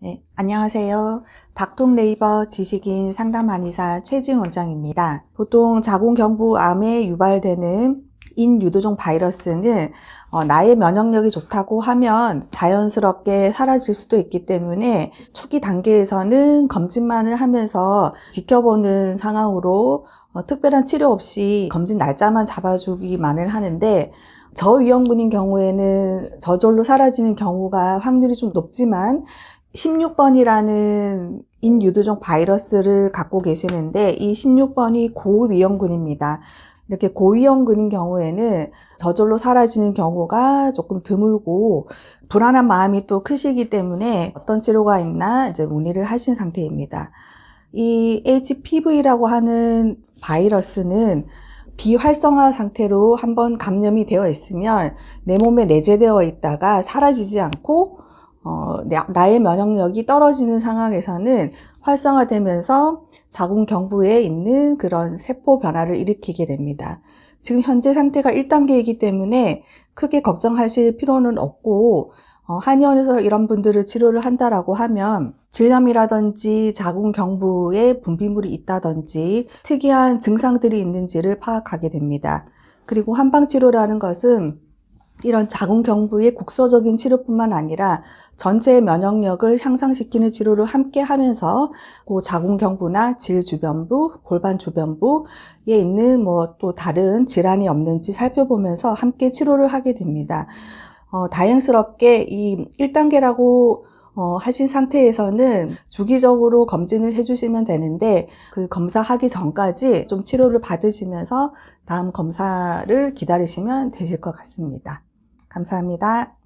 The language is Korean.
네, 안녕하세요. 닥통 네이버 지식인 상담 한의사 최진 원장입니다. 보통 자궁경부암에 유발되는 인유두종 바이러스는 어, 나의 면역력이 좋다고 하면 자연스럽게 사라질 수도 있기 때문에 초기 단계에서는 검진만을 하면서 지켜보는 상황으로 어, 특별한 치료 없이 검진 날짜만 잡아주기만을 하는데 저위험군인 경우에는 저절로 사라지는 경우가 확률이 좀 높지만 16번이라는 인유두종 바이러스를 갖고 계시는데 이 16번이 고위험군입니다. 이렇게 고위험군인 경우에는 저절로 사라지는 경우가 조금 드물고 불안한 마음이 또 크시기 때문에 어떤 치료가 있나 이제 문의를 하신 상태입니다. 이 HPV라고 하는 바이러스는 비활성화 상태로 한번 감염이 되어 있으면 내 몸에 내재되어 있다가 사라지지 않고 어, 나- 나의 면역력이 떨어지는 상황에서는 활성화되면서 자궁경부에 있는 그런 세포 변화를 일으키게 됩니다. 지금 현재 상태가 1단계이기 때문에 크게 걱정하실 필요는 없고 어, 한의원에서 이런 분들을 치료를 한다라고 하면 질염이라든지 자궁경부에 분비물이 있다든지 특이한 증상들이 있는지를 파악하게 됩니다. 그리고 한방치료라는 것은 이런 자궁경부의 국소적인 치료뿐만 아니라 전체 면역력을 향상시키는 치료를 함께 하면서 그 자궁경부나 질 주변부, 골반 주변부에 있는 뭐 또 다른 질환이 없는지 살펴보면서 함께 치료를 하게 됩니다. 어, 다행스럽게 이 1단계라고 어, 하신 상태에서는 주기적으로 검진을 해주시면 되는데 그 검사하기 전까지 좀 치료를 받으시면서 다음 검사를 기다리시면 되실 것 같습니다. 감사합니다.